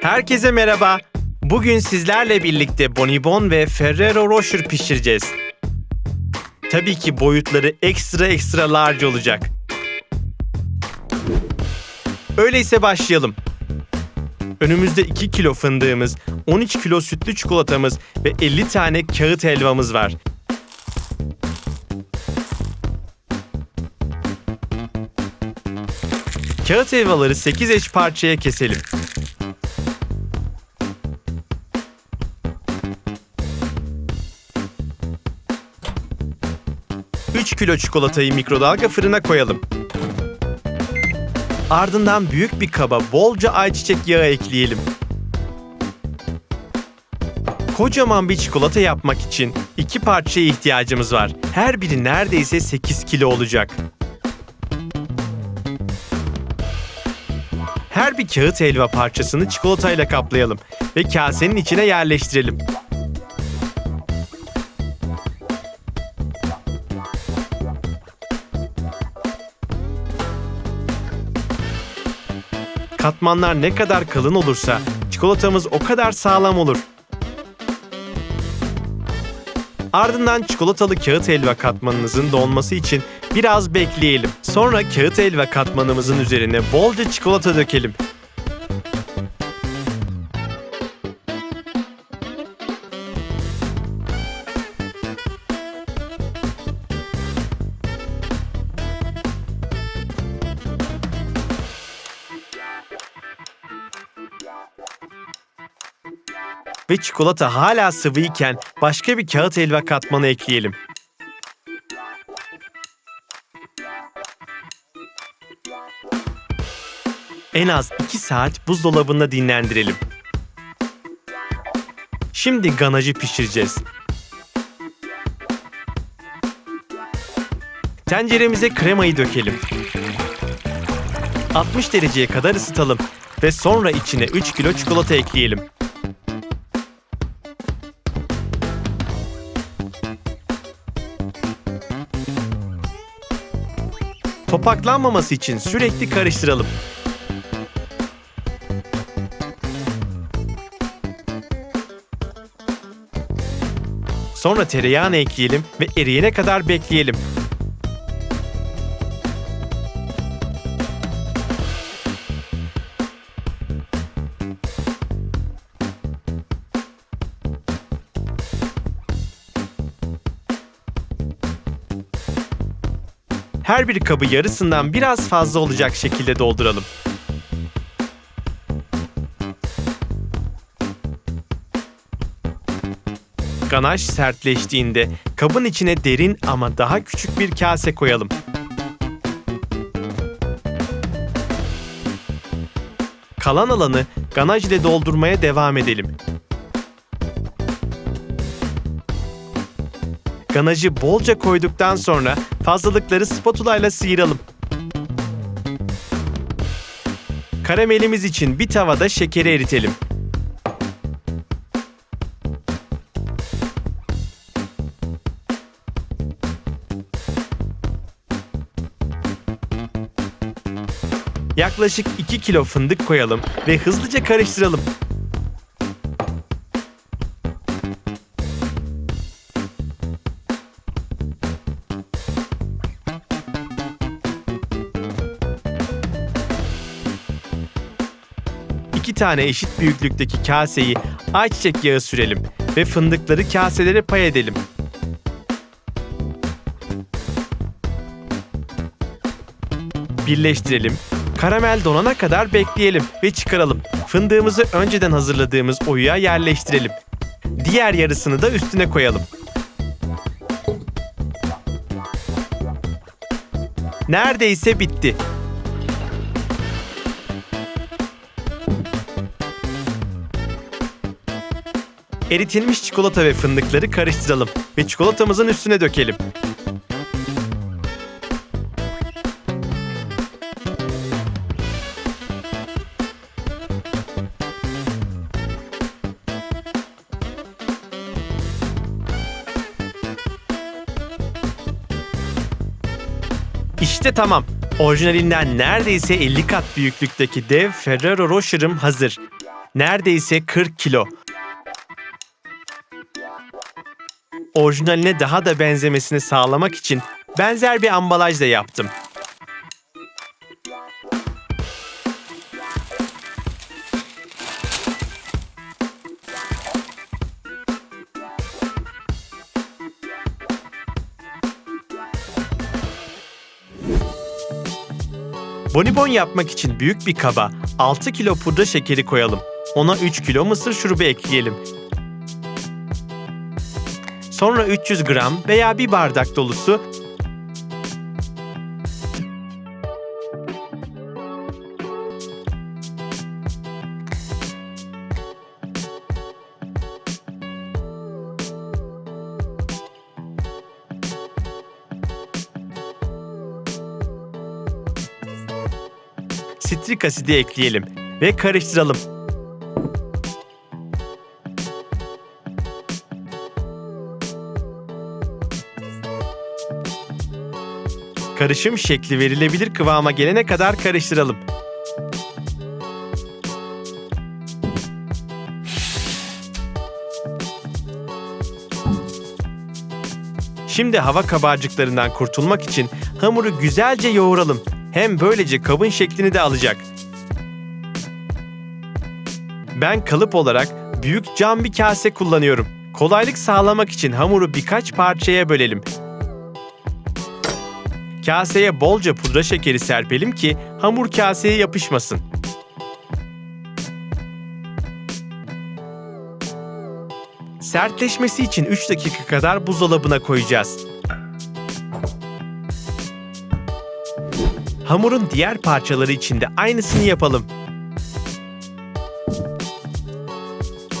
Herkese merhaba. Bugün sizlerle birlikte Bonibon ve Ferrero Rocher pişireceğiz. Tabii ki boyutları ekstra ekstra large olacak. Öyleyse başlayalım. Önümüzde 2 kilo fındığımız, 13 kilo sütlü çikolatamız ve 50 tane kağıt helvamız var. Kağıt helvaları 8 eş parçaya keselim. Üç kilo çikolatayı mikrodalga fırına koyalım. Ardından büyük bir kaba bolca ayçiçek yağı ekleyelim. Kocaman bir çikolata yapmak için iki parçaya ihtiyacımız var. Her biri neredeyse 8 kilo olacak. Her bir kağıt helva parçasını çikolatayla kaplayalım ve kasenin içine yerleştirelim. Katmanlar ne kadar kalın olursa çikolatamız o kadar sağlam olur. Ardından çikolatalı kağıt helva katmanınızın donması için biraz bekleyelim. Sonra kağıt helva katmanımızın üzerine bolca çikolata dökelim. Ve çikolata hala sıvıyken başka bir kağıt helva katmanı ekleyelim. En az 2 saat buzdolabında dinlendirelim. Şimdi ganajı pişireceğiz. Tenceremize kremayı dökelim. 60 dereceye kadar ısıtalım ve sonra içine 3 kilo çikolata ekleyelim. Topaklanmaması için sürekli karıştıralım. Sonra tereyağını ekleyelim ve eriyene kadar bekleyelim. Her bir kabı yarısından biraz fazla olacak şekilde dolduralım. Ganaj sertleştiğinde kabın içine derin ama daha küçük bir kase koyalım. Kalan alanı ganaj ile doldurmaya devam edelim. Ganajı bolca koyduktan sonra fazlalıkları spatula ile sıyıralım. Karamelimiz için bir tavada şekeri eritelim. Yaklaşık 2 kilo fındık koyalım ve hızlıca karıştıralım. Tane eşit büyüklükteki kaseyi ayçiçek yağı sürelim ve fındıkları kaselere pay edelim. Birleştirelim. Karamel donana kadar bekleyelim ve çıkaralım. Fındığımızı önceden hazırladığımız oyuya yerleştirelim. Diğer yarısını da üstüne koyalım. Neredeyse bitti. Eritilmiş çikolata ve fındıkları karıştıralım ve çikolatamızın üstüne dökelim. İşte tamam. Orijinalinden neredeyse 50 kat büyüklükteki dev Ferrero Rocher'ım hazır. Neredeyse 40 kilo. Orijinaline daha da benzemesini sağlamak için benzer bir ambalaj da yaptım. Bonibon yapmak için büyük bir kaba 6 kilo pudra şekeri koyalım. Ona 3 kilo mısır şurubu ekleyelim. Sonra 300 gram veya bir bardak dolusu sitrik asidi ekleyelim ve karıştıralım. Karışım şekli verilebilir kıvama gelene kadar karıştıralım. Şimdi hava kabarcıklarından kurtulmak için hamuru güzelce yoğuralım. Hem böylece kabın şeklini de alacak. Ben kalıp olarak büyük cam bir kase kullanıyorum. Kolaylık sağlamak için hamuru birkaç parçaya bölelim. Kaseye bolca pudra şekeri serpelim ki hamur kaseye yapışmasın. Sertleşmesi için 3 dakika kadar buzdolabına koyacağız. Hamurun diğer parçaları için de aynısını yapalım.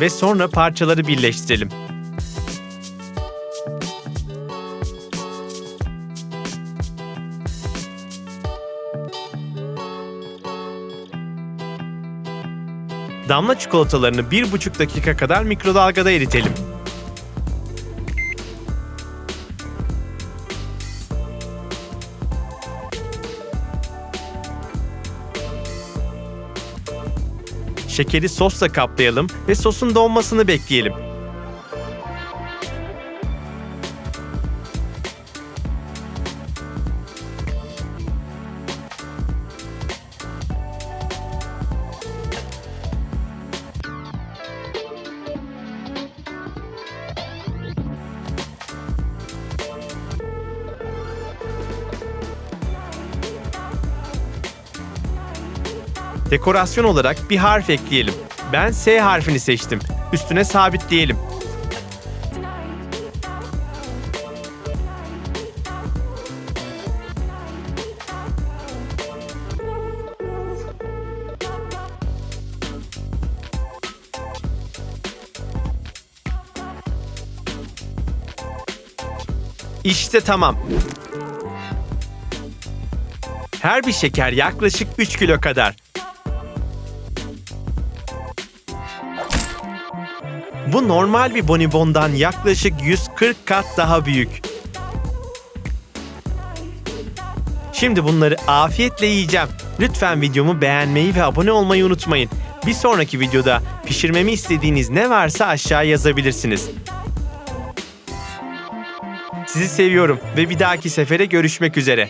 Ve sonra parçaları birleştirelim. Damla çikolatalarını 1,5 dakika kadar mikrodalgada eritelim. Şekeri sosla kaplayalım ve sosun donmasını bekleyelim. Dekorasyon olarak bir harf ekleyelim. Ben S harfini seçtim. Üstüne sabitleyelim. İşte tamam. Her bir şeker yaklaşık 3 kilo kadar. Bu normal bir bonibondan yaklaşık 140 kat daha büyük. Şimdi bunları afiyetle yiyeceğim. Lütfen videomu beğenmeyi ve abone olmayı unutmayın. Bir sonraki videoda pişirmemi istediğiniz ne varsa aşağı yazabilirsiniz. Sizi seviyorum ve bir dahaki sefere görüşmek üzere.